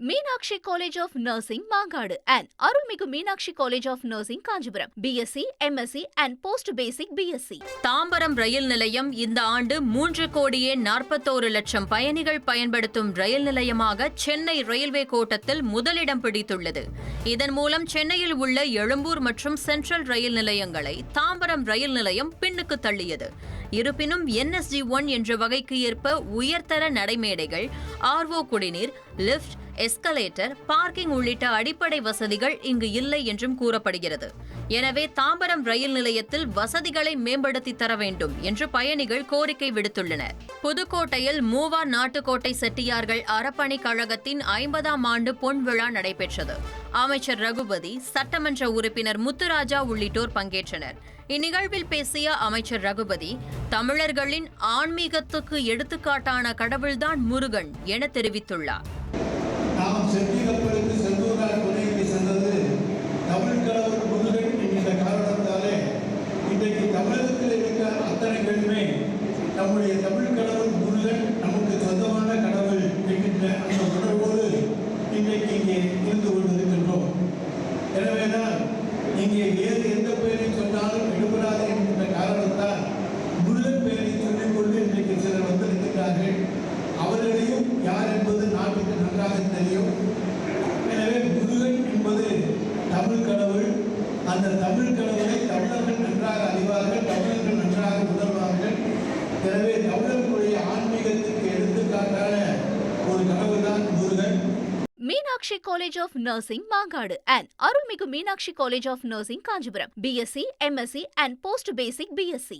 Meenakshi college of nursing Mangadu and Arulmigu Meenakshi college of nursing Kanchipuram. BSc MSc and post basic BSc Tambaram ரயில் நிலையம் இந்த ஆண்டு மூன்று கோடியே நாற்பத்தோரு லட்சம் பயணிகள் பயன்படுத்தும் ரயில் நிலையமாக சென்னை ரயில்வே கோட்டத்தில் முதலிடம் பிடித்துள்ளது. இதன் மூலம் சென்னையில் உள்ள எழும்பூர் மற்றும் சென்ட்ரல் ரயில் நிலையங்களை தாம்பரம் ரயில் நிலையம் பின்னுக்கு தள்ளியது. இருப்பினும் என்எஸ்ஜி ஒன் என்ற வகைக்கு ஏற்ப உயர்தர நடைமேடைகள் ஆர்வோ குடிநீர் லிஃப்ட் எஸ்கலேட்டர் பார்க்கிங் உள்ளிட்ட அடிப்படை வசதிகள் இங்கு இல்லை என்றும் கூறப்படுகிறது. எனவே தாம்பரம் ரயில் நிலையத்தில் வசதிகளை மேம்படுத்தி தர வேண்டும் என்று பயணிகள் கோரிக்கை விடுத்துள்ளனர். புதுக்கோட்டையில் மூவா நாட்டுக்கோட்டை செட்டியார்கள் அறப்பணி கழகத்தின் ஐம்பதாம் ஆண்டு பொன் விழா நடைபெற்றது. அமைச்சர் ரகுபதி சட்டமன்ற உறுப்பினர் முத்துராஜா உள்ளிட்டோர் பங்கேற்றனர். இந்நிகழ்வில் பேசிய அமைச்சர் ரகுபதி தமிழர்களின் ஆன்மீகத்துக்கு எடுத்துக்காட்டான கடவுள்தான் முருகன் என தெரிவித்துள்ளார். தமிழகத்தில் இருக்க அத்தனை பேருமே நம்முடைய தமிழ் கடவுளை தமிழர்கள் நன்றாக அறிவார்கள் தமிழர்கள் நன்றாக உணர்வார்கள். எனவே தமிழர்களுடைய ஆன்மீகத்திற்கு எடுத்துக்காட்டான ஒரு கடவுள் தான் Murugan. Meenakshi college of nursing Mangadu and Arulmigu Meenakshi college of nursing Kanchipuram. BSc MSc and post basic BSc